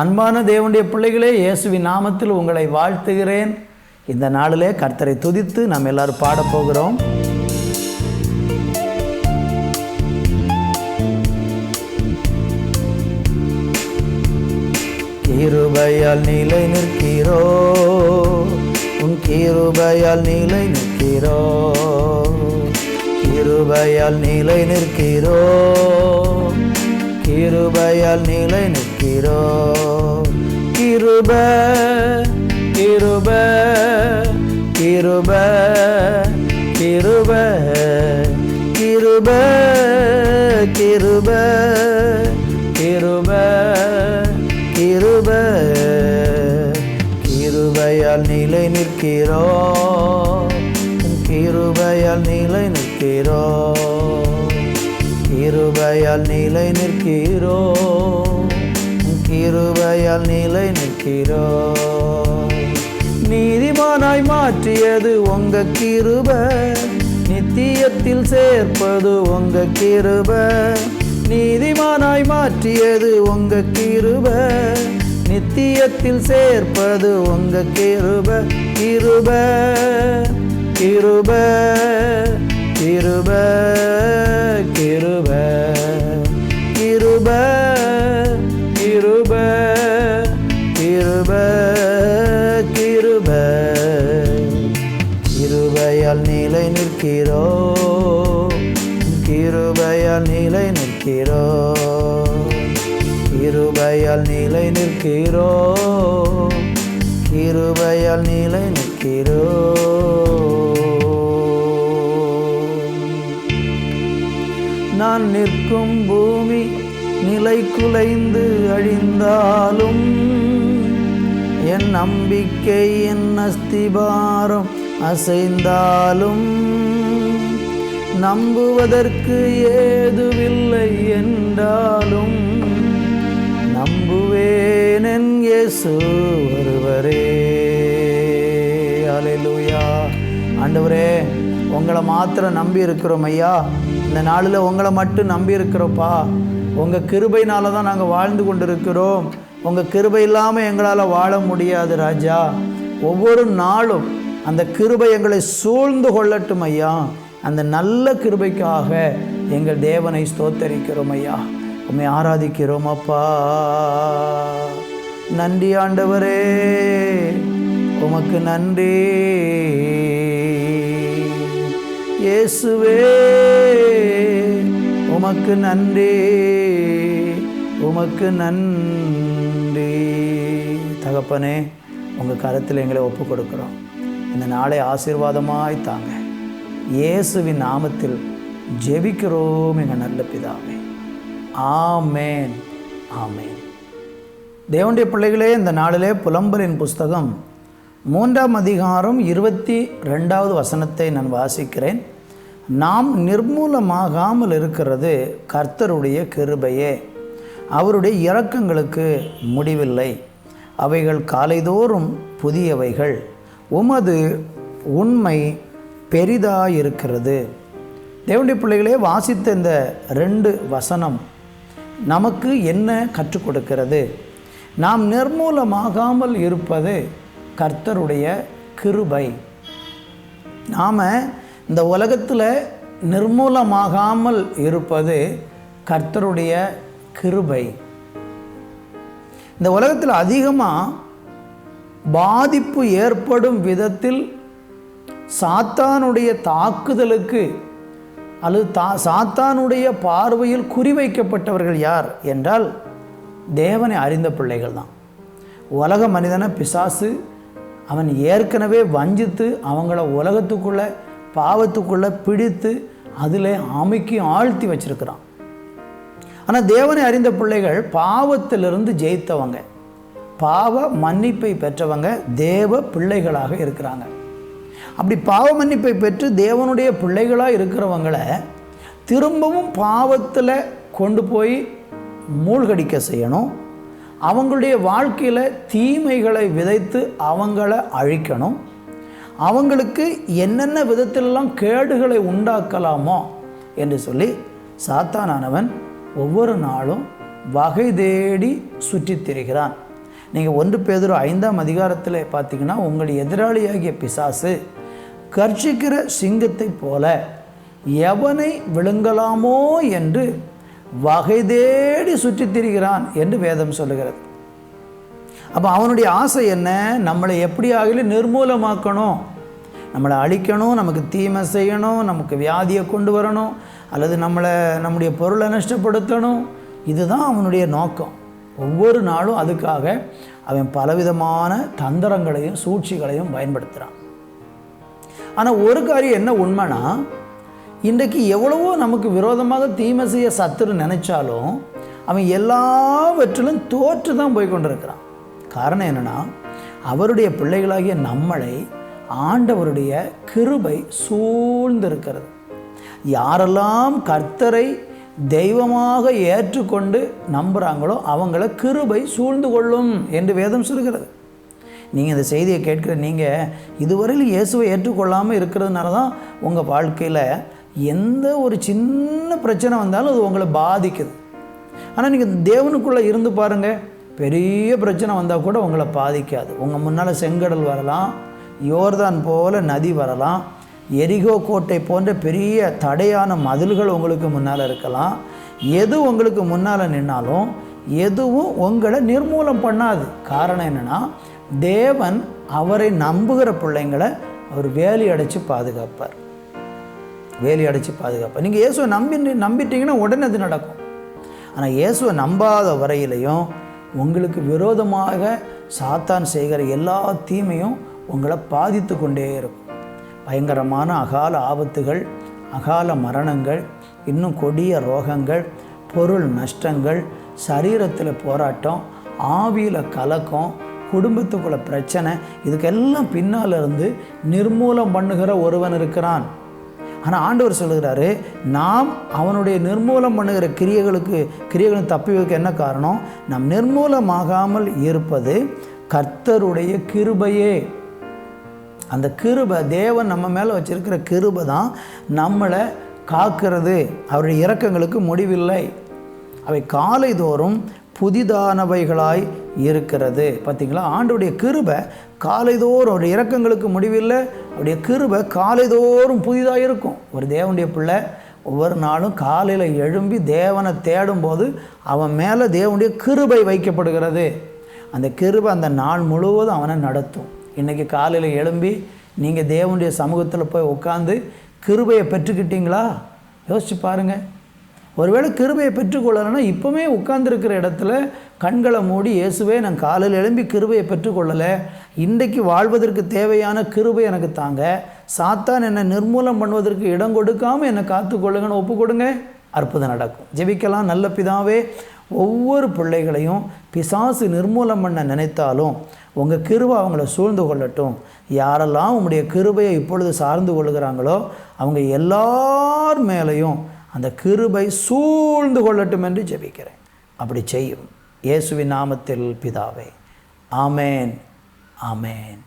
அன்பான தேவனுடைய பிள்ளைகளே இயேசுவின் நாமத்தில் உங்களை வாழ்த்துகிறேன். இந்த நாளிலே கர்த்தரை துதித்து நாம் எல்லாரும் பாடப் போகிறோம். கிருபையால் நிலை நிற்கிறோ உன் கிருபையால் நிலை நிற்கிறோ. கிருபையால் நிலை நிற்கிறோ. கிருபையால் நிலை நிற்கிறோ? கிருப கிருப கிருப கிருப கிருப கிருப கிருப கிருப கிருபையால் நிலை நிற்கிறோ? கிருபையால் நிலை நிற்கிறோ? கிருபையால் நிலை நிற்கிறோ? கிருபையால் நிலை நிற்கிறோ? நீதிமானாய் மாற்றியது உங்க கிருப. நித்தியத்தில் சேர்ப்பது உங்க கிருப. நீதிமானாய் மாற்றியது உங்க கிருப. நித்தியத்தில் சேர்ப்பது உங்க கிருப கிருப. கிருப கிருப கிருப கிருப. கிருபையால் நிலை நிற்கிறோ? நான் நிற்கும் பூமி நிலை குலைந்து அழிந்தாலும் என் நம்பிக்கை என் அஸ்திபாரம் அசைந்தாலும் நம்புவதற்கு ஏதுவில்லை என்றாலும் நம்புவேன் என் இயேசு ஒருவரே. அலையலூயா ஆண்டவரே உங்களை மாத்திரம் நம்பி இருக்கிறோம் ஐயா. இந்த நாளில் உங்களை மட்டும் நம்பி இருக்கிறோப்பா உங்கள் கிருபைனால தான் நாங்கள் வாழ்ந்து கொண்டு இருக்கிறோம் உங்கள் கிருபை இல்லாமல் எங்களால் வாழ முடியாது ராஜா. ஒவ்வொரு நாளும் அந்த கிருபை எங்களை சூழ்ந்து கொள்ளட்டும் ஐயா. அந்த நல்ல கிருபைக்காக எங்கள் தேவனை ஸ்தோத்தரிக்கிறோம் ஐயா. உண்மை ஆராதிக்கிறோம் அப்பா. நன்றி ஆண்டவரே. உமக்கு நன்றி. இயேசுவே உமக்கு நன்றி. உமக்கு நன்றி. தகப்பனே உங்கள் கருத்தில் எங்களை ஒப்பு கொடுக்குறோம் இந்த நாளை ஆசீர்வாதமாய் தாங்க. இயேசுவின் நாமத்தில் ஜெபிக்கிறோம் எங்கள் நல்ல பிதாவே. ஆமேன். ஆமேன். தேவனுடைய பிள்ளைகளே இந்த நாளிலே புலம்பலின் புஸ்தகம் மூன்றாம் அதிகாரம் இருபத்தி ரெண்டாவது வசனத்தை நான் வாசிக்கிறேன். நாம் நிர்மூலமாகாமல் இருக்கிறது கர்த்தருடைய கிருபையே. அவருடைய இரக்கங்களுக்கு முடிவில்லை. அவைகள் காலைதோறும் புதியவைகள். உமது உண்மை பெரிதாயிருக்கிறது. தேவனுடைய பிள்ளைகளே வாசித்த இந்த ரெண்டு வசனம் நமக்கு என்ன கற்றுக் கொடுக்கிறது? நாம் நிர்மூலமாகாமல் இருப்பது கர்த்தருடைய கிருபை. நாம் இந்த உலகத்தில் நிர்மூலமாகாமல் இருப்பது கர்த்தருடைய கிருபை. இந்த உலகத்தில் அதிகமாக பாதிப்பு ஏற்படும் விதத்தில் சாத்தானுடைய தாக்குதலுக்கு அல்லது தா சாத்தானுடைய பார்வையில் குறிவைக்கப்பட்டவர்கள் யார் என்றால் தேவனை அறிந்த பிள்ளைகள் தான். உலக மனிதனை பிசாசு அவன் ஏற்கனவே வஞ்சித்து அவங்கள உலகத்துக்குள்ளே பாவத்துக்குள்ளே பிடித்து அதில் அமைக்கி ஆழ்த்தி வச்சிருக்கிறான். ஆனால் தேவனை அறிந்த பிள்ளைகள் பாவத்திலிருந்து ஜெயித்தவங்க. பாவ மன்னிப்பை பெற்றவங்க தேவ பிள்ளைகளாக இருக்கிறாங்க. அப்படி பாவ மன்னிப்பை பெற்று தேவனுடைய பிள்ளைகளாக இருக்கிறவங்கள திரும்பவும் பாவத்தில் கொண்டு போய் மூழ்கடிக்க செய்யணும். அவங்களுடைய வாழ்க்கையில் தீமைகளை விதைத்து அவங்கள அழிக்கணும். அவங்களுக்கு என்னென்ன விதத்திலெல்லாம் கேடுகளை உண்டாக்கலாமோ என்று சொல்லி சாத்தானானவன் ஒவ்வொரு நாளும் வகை தேடி சுற்றித் திரிகிறான். நீங்கள் ஒன்று பேதொரு ஐந்தாம் அதிகாரத்தில் பார்த்தீங்கன்னா உங்கள் எதிராளியாகிய பிசாசு கர்ஷிக்கிற சிங்கத்தைப் போல எவனை விழுங்கலாமோ என்று வகை தேடி சுற்றித் திரிகிறான் என்று வேதம் சொல்லுகிறது. அப்போ அவனுடைய ஆசை என்ன? நம்மளை எப்படி ஆகலும் நிர்மூலமாக்கணும். நம்மளை அழிக்கணும் நமக்கு தீமை செய்யணும் நமக்கு வியாதியை கொண்டு வரணும் அல்லது நம்மளை நம்முடைய பொருளை நஷ்டப்படுத்தணும். இதுதான் அவனுடைய நோக்கம். ஒவ்வொரு நாளும் அதுக்காக அவன் பலவிதமான தந்திரங்களையும் சூழ்ச்சிகளையும் பயன்படுத்துகிறான் ஆனால் ஒரு காரியம் என்ன உண்மைனா இன்றைக்கு எவ்வளவோ நமக்கு விரோதமாக தீமை செய்ய சத்துரு நினைச்சாலும் அவன் எல்லாவற்றிலும் தோற்று தான் போய் கொண்டிருக்கிறான். காரணம் என்னென்னா அவருடைய பிள்ளைகளாகிய நம்மளை ஆண்டவருடைய கிருபை சூழ்ந்திருக்கிறது. யாரெல்லாம் கர்த்தரை தெய்வமாக ஏற்றுக்கொண்டு நம்புகிறாங்களோ அவங்கள கிருபை சூழ்ந்து கொள்ளும் என்று வேதம் சொல்கிறது. நீங்கள் இந்த செய்தியை கேட்குற நீங்கள் இதுவரையில் இயேசுவை ஏற்றுக்கொள்ளாமல் இருக்கிறதுனால தான் உங்கள் வாழ்க்கையில் எந்த ஒரு சின்ன பிரச்சனை வந்தாலும் அது உங்களை பாதிக்குது. ஆனால் நீங்கள் தேவனுக்குள்ளே இருந்து பாருங்கள் பெரிய பிரச்சனை வந்தால் கூட உங்களை பாதிக்காது. உங்கள் முன்னால் செங்கடல் வரலாம் யோர்தான் போல நதி வரலாம் எரிகோ கோட்டை போன்ற பெரிய தடையான மதில்கள் உங்களுக்கு முன்னால் இருக்கலாம். எது உங்களுக்கு முன்னால் நின்னாலும் எதுவும் உங்களை நிர்மூலம் பண்ணாது. காரணம் என்னென்னா தேவன் அவரை நம்புகிற பிள்ளைங்களை அவர் வேலி அடைச்சி பாதுகாப்பார். வேலி அடைச்சி பாதுகாப்பார். நீங்கள் இயேசுவை நம்பி நம்பிட்டீங்கன்னா உடனே அது நடக்கும். ஆனால் இயேசுவை நம்பாத வரையிலையும் உங்களுக்கு விரோதமாக சாத்தான் செய்கிற எல்லா தீமையும் உங்களை பாதித்து கொண்டே இருக்கும். பயங்கரமான அகால ஆபத்துகள் அகால மரணங்கள் இன்னும் கொடிய ரோகங்கள் பொருள் நஷ்டங்கள் சரீரத்தில் போராட்டம் ஆவியில் கலக்கம் குடும்பத்துக்குள்ள பிரச்சனை இதுக்கெல்லாம் பின்னால் இருந்து நிர்மூலம் பண்ணுகிற ஒருவன் இருக்கிறான். ஆனால் ஆண்டவர் சொல்லுகிறாரு நாம் அவனுடைய நிர்மூலம் பண்ணுகிற கிரியைகளுக்கு கிரியைகளும் தப்பி வைக்க என்ன காரணம்? நாம் நிர்மூலமாகாமல் இருப்பது கர்த்தருடைய கிருபையே. அந்த கிருபை தேவன் நம்ம மேலே வச்சிருக்கிற கிருபை தான் நம்மளை காக்கிறது. அவருடைய இரக்கங்களுக்கு முடிவில்லை. அவை காலை தோறும் புதிதானவைகளாய் இருக்கிறது. பார்த்தீங்களா? ஆண்டுடைய கிருபை காலைதோறும் அவருடைய இறக்கங்களுக்கு முடிவில்லை. அவருடைய கிருபை காலைதோறும் புதிதாக இருக்கும். ஒரு தேவனுடைய பிள்ளை ஒவ்வொரு நாளும் காலையில் எழும்பி தேவனை தேடும்போது அவன் மேலே தேவனுடைய கிருபை வைக்கப்படுகிறது. அந்த கிருபை அந்த நாள் முழுவதும் அவனை நடத்தும். இன்றைக்கி காலையில் எழும்பி நீங்கள் தேவனுடைய சமூகத்தில் போய் உட்காந்து கிருபையை பெற்றுக்கிட்டீங்களா? யோசிச்சு பாருங்கள் ஒருவேளை கிருபையை பெற்றுக்கொள்ளலைன்னா இப்போவே உட்கார்ந்துருக்கிற இடத்துல கண்களை மூடி இயேசுவே நான் காலையில் எழும்பி கிருபையை பெற்றுக்கொள்ளலை. இன்றைக்கு வாழ்வதற்கு தேவையான கிருபை எனக்கு தாங்க. சாத்தான் என்னை நிர்மூலம் பண்ணுவதற்கு இடம் கொடுக்காமல் என்னை காத்துக்கொள்ளுங்கன்னு ஒப்பு கொடுங்க அற்புதம் நடக்கும். ஜெபிக்கலாம். நல்ல பிதாவே ஒவ்வொரு பிள்ளைகளையும் பிசாசு நிர்மூலம் பண்ண நினைத்தாலும் உங்கள் கிருபை அவங்கள சூழ்ந்து கொள்ளட்டும். யாரெல்லாம் உங்களுடைய கிருபையை இப்பொழுது சார்ந்து கொள்கிறாங்களோ அவங்க எல்லார் மேலேயும் அந்த கிருபை சூழ்ந்து கொள்ளட்டும் என்று ஜெபிக்கிறேன். அப்படி செய்யும். இயேசுவின் நாமத்தில் பிதாவே. ஆமேன். ஆமேன்.